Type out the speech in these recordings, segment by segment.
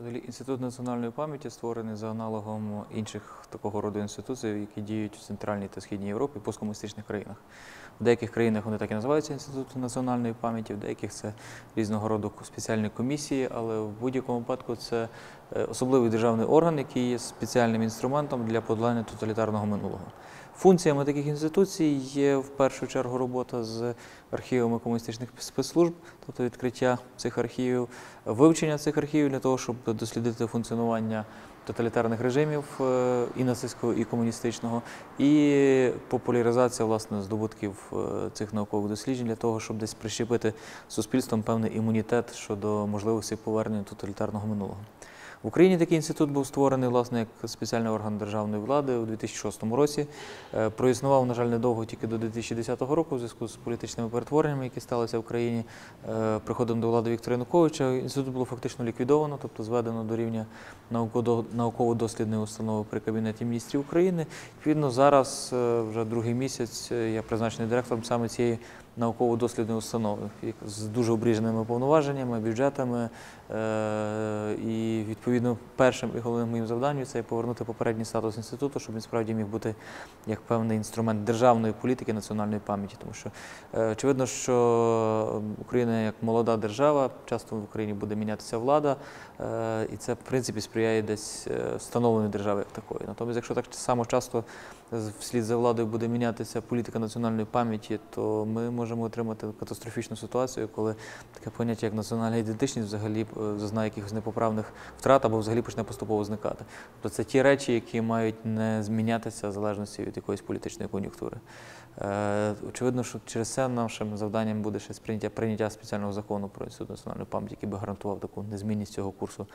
Взагалі, Інститут національної пам'яті створений за аналогом інших такого роду інституцій, які діють в Центральній та Східній Європі, посткомуністичних країнах. В деяких країнах вони так і називаються Інститут національної пам'яті, в деяких це різного роду спеціальні комісії, але в будь-якому випадку це е, особливий державний орган, який є спеціальним інструментом для подолання тоталітарного минулого. Функціями таких інституцій є в першу чергу робота з архівами комуністичних спецслужб, тобто відкриття цих архівів, вивчення цих архівів для того, щоб дослідити функціонування тоталітарних режимів е, і нацистського, і комуністичного, і популяризація власне здобутків е, цих наукових досліджень для того, щоб десь прищепити суспільством певний імунітет щодо можливості повернення тоталітарного минулого. В Україні такий інститут був створений власне як спеціальний орган державної влади у 2006 році. Е, Проіснував, на жаль, недовго тільки до 2010 року, у зв'язку з політичними перетвореннями, які сталися в Україні. Е, Приходом до влади Віктора Януковича інститут було фактично ліквідовано, тобто зведено до рівня науково- науково-дослідної установи при Кабінеті міністрів України. Відповідно, зараз е, вже другий місяць я призначений директором саме цієї науково-дослідної установи з дуже обріженими повноваженнями, бюджетами. Відповідно першим і головним моїм завданням це повернути попередній статус інституту, щоб він справді міг бути як певний інструмент державної політики національної пам'яті. Тому що е, очевидно, що Україна як молода держава, часто в Україні буде мінятися влада, е, і це в принципі сприяє десь е, встановленню держави як такої. Натомість, якщо так само часто вслід за владою буде мінятися політика національної пам'яті, то ми можемо отримати катастрофічну ситуацію, коли таке поняття, як національна ідентичність, взагалі зазнає якихось непоправних втрат або взагалі почне поступово зникати. Тобто це ті речі, які мають не змінятися в залежності від якоїсь політичної кон'юнктури. Е, Очевидно, що через це нашим завданням буде ще сприйняття прийняття спеціального закону про інститут національної пам'яті, який би гарантував таку незмінність цього курсу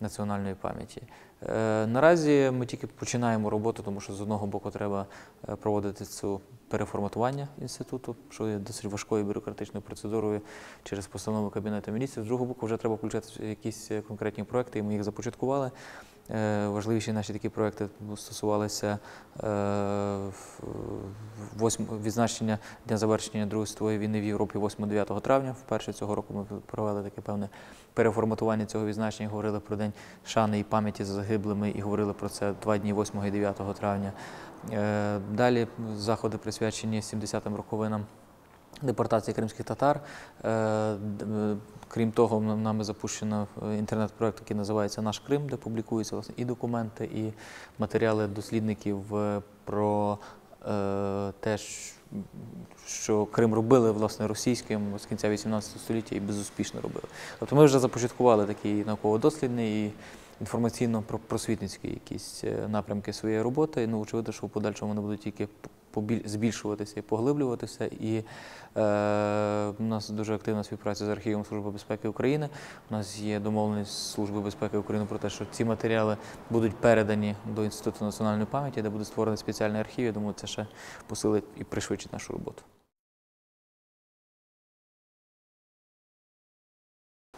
національної пам'яті. Е, Наразі ми тільки починаємо роботу, тому що з одного боку треба е, проводити цю переформатування інституту, що є досить важкою бюрократичною процедурою через постанову Кабінету міністрів. З другого боку, вже треба включати якісь конкретні проекти, і ми їх започаткували. Е, Важливіші наші такі проекти стосувалися е, відзначення дня завершення Другої світової війни в Європі 8-9 травня. Вперше цього року ми провели таке певне переформатування цього відзначення, говорили про День шани і пам'яті за загиблими і говорили про це два дні 8 і 9 травня. Е, Далі заходи присвячені 70-м роковинам депортації кримських татар. Е, Крім того, нами запущено е, інтернет-проект, який називається Наш Крим, де публікуються і документи, і матеріали дослідників е, про те, що Крим робили власне російським з кінця 18 століття і безуспішно робили. Тобто ми вже започаткували такий науково-дослідний і інформаційно-просвітницькі якісь напрямки своєї роботи. Ну, очевидно, що в подальшому вони будуть тільки збільшуватися і поглиблюватися. І е, у нас дуже активна співпраця з архівом Служби безпеки України. У нас є домовленість Служби безпеки України про те, що ці матеріали будуть передані до Інституту національної пам'яті, де буде створений спеціальний архів. Я думаю, це ще посилить і пришвидшить нашу роботу.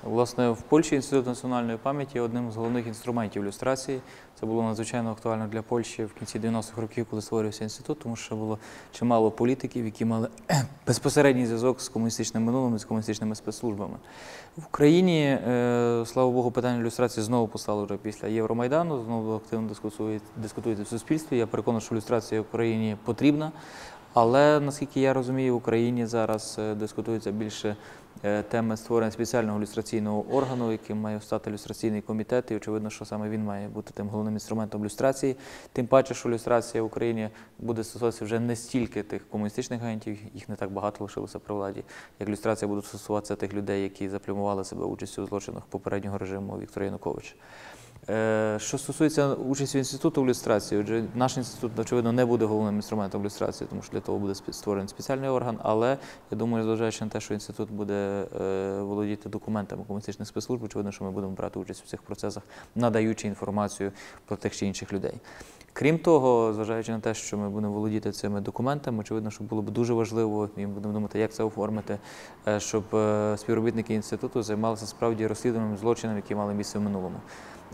Власне, в Польщі Інститут національної пам'яті одним з головних інструментів люстрації. Це було надзвичайно актуально для Польщі в кінці 90-х років, коли створився інститут, тому що було чимало політиків, які мали безпосередній зв'язок з комуністичним минулим і з комуністичними спецслужбами. В Україні, е, слава Богу, питання люстрації знову постало вже після Євромайдану, знову активно дискутується в суспільстві. Я переконаний, що люстрація в Україні потрібна. Але наскільки я розумію, в Україні зараз е, дискутується більше е, теми створення спеціального люстраційного органу, яким має стати люстраційний комітет, і очевидно, що саме він має бути тим головним інструментом люстрації. Тим паче, що люстрація в Україні буде стосуватися вже не стільки тих комуністичних агентів, їх не так багато лишилося при владі, як люстрація буде стосуватися тих людей, які заплямували себе участю у злочинах попереднього режиму Віктора Януковича. Е, Що стосується участі інституту в люстрації, отже, наш інститут, очевидно, не буде головним інструментом люстрації, тому що для того буде створений спеціальний орган. Але я думаю, зважаючи на те, що інститут буде е, володіти документами комуністичних спецслужб, очевидно, що ми будемо брати участь у цих процесах, надаючи інформацію про тих чи інших людей. Крім того, зважаючи на те, що ми будемо володіти цими документами, очевидно, що було б дуже важливо, і ми будемо думати, як це оформити, е, щоб співробітники інституту займалися справді розслідуванням злочинів, які мали місце в минулому.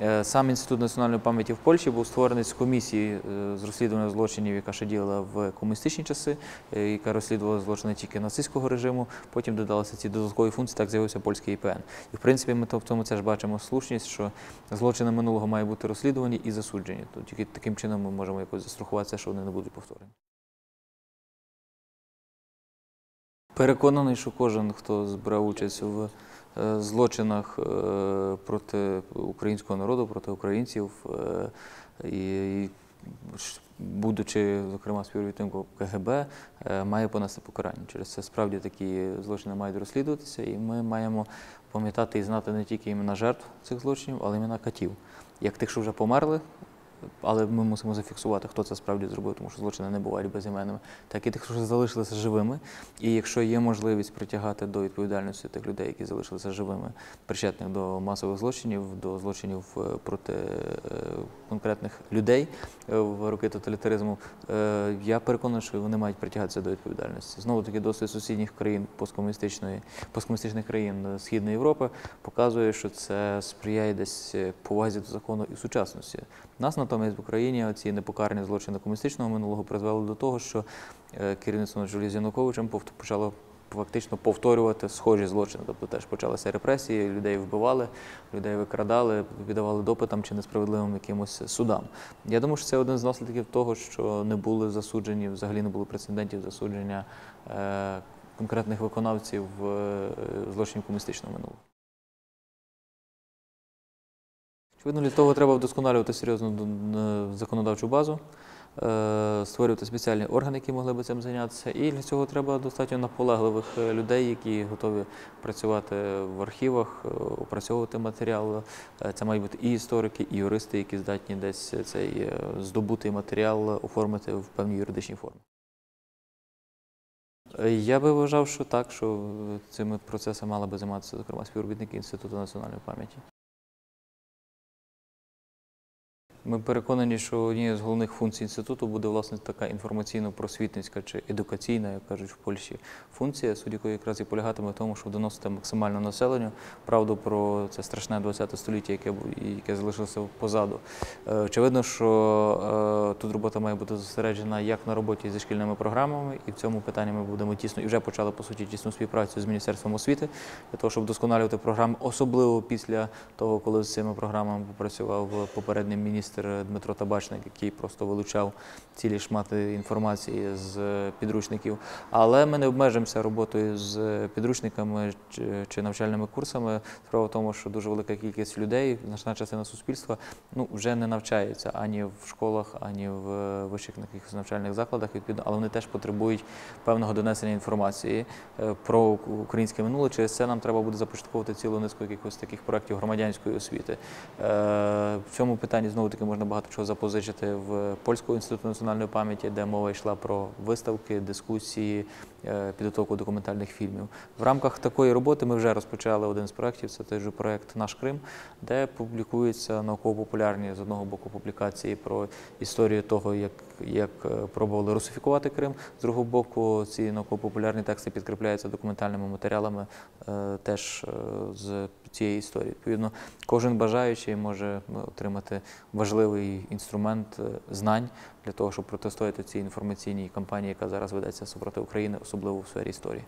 Е, Сам інститут національної пам'яті в Польщі був створений з комісії е, з розслідування злочинів, яка ще діяла в комуністичні часи, е, яка розслідувала злочини тільки нацистського режиму. Потім додалися ці додаткові функції, так з'явився польський ІПН. І в принципі, ми в цьому теж бачимо слушність, що злочини минулого мають бути розслідувані і засуджені. То тільки таким чином ми можемо якось застрахуватися, що вони не будуть повторені. Переконаний, що кожен, хто збирав участь в злочинах е, проти українського народу, проти українців, е, і, будучи, зокрема, співробітником КГБ, е, має понести покарання. Через це справді такі злочини мають розслідуватися, і ми маємо пам'ятати і знати не тільки імена жертв цих злочинів, але імена катів. Як тих, що вже померли, але ми мусимо зафіксувати, хто це справді зробив, тому що злочини не бувають безіменними, так і тих, що залишилися живими. І якщо є можливість притягати до відповідальності тих людей, які залишилися живими, причетних до масових злочинів, до злочинів е, проти е, конкретних людей е, в роки тоталітаризму, я переконаний, що вони мають притягатися до відповідальності. Знову таки, досвід сусідніх країн посткомуністичної посткомуністичних країн Східної Європи показує, що це сприяє десь повазі до закону і сучасності. Нас натомість в Україні ці непокарані злочини комуністичного минулого призвели до того, що е, керівництво на чолі з почало фактично повторювати схожі злочини. Тобто теж почалися репресії, людей вбивали, людей викрадали, віддавали допитам чи несправедливим якимось судам. Я думаю, що це один з наслідків того, що не були засуджені, взагалі не було прецедентів засудження е, конкретних виконавців е, злочинів комуністичного минулого. Очевидно, для того треба вдосконалювати серйозну законодавчу базу, е, створювати спеціальні органи, які могли би цим зайнятися. І для цього треба достатньо наполегливих е, людей, які готові працювати в архівах, е, опрацьовувати матеріал. Це мають бути і історики, і юристи, які здатні десь цей здобутий матеріал оформити в певній юридичній формі. Я би вважав, що так, що цими процесами мали би займатися, зокрема, співробітники Інституту національної пам'яті. Ми переконані, що однією з головних функцій інституту буде власне така інформаційно-просвітницька чи едукаційна, як кажуть в Польщі, функція, суть якої якраз і полягатиме в тому, щоб доносити максимально населенню правду про це страшне ХХ століття, яке яке залишилося позаду. Е, Очевидно, що е, тут робота має бути зосереджена як на роботі зі шкільними програмами, і в цьому питанні ми будемо тісно і вже почали по суті тісну співпрацю з міністерством освіти для того, щоб вдосконалювати програми, особливо після того, коли з цими програмами попрацював попередній міністр Дмитро Табачник, який просто вилучав цілі шмати інформації з підручників. Але ми не обмежимося роботою з підручниками чи, навчальними курсами. Справа в тому, що дуже велика кількість людей, значна частина суспільства, ну вже не навчається ані в школах, ані в вищих якихось навчальних закладах. Відповідно, але вони теж потребують певного донесення інформації е, про українське минуле. Через це нам треба буде започатковувати цілу низку якихось таких проєктів громадянської освіти. Е, В цьому питанні знову таки можна багато чого запозичити в Польського інституту національної пам'яті, де мова йшла про виставки, дискусії, е, підготовку документальних фільмів. В рамках такої роботи ми вже розпочали один з проєктів. Це той же проєкт Наш Крим, де публікуються науково-популярні з одного боку публікації про історію того, як, як е, пробували русифікувати Крим. З другого боку, ці науково-популярні тексти підкріпляються документальними матеріалами е, теж з цієї історії. Відповідно, кожен бажаючий може е, отримати важливий інструмент е, знань для того, щоб протистояти цій інформаційній кампанії, яка зараз ведеться супроти України, особливо в сфері історії.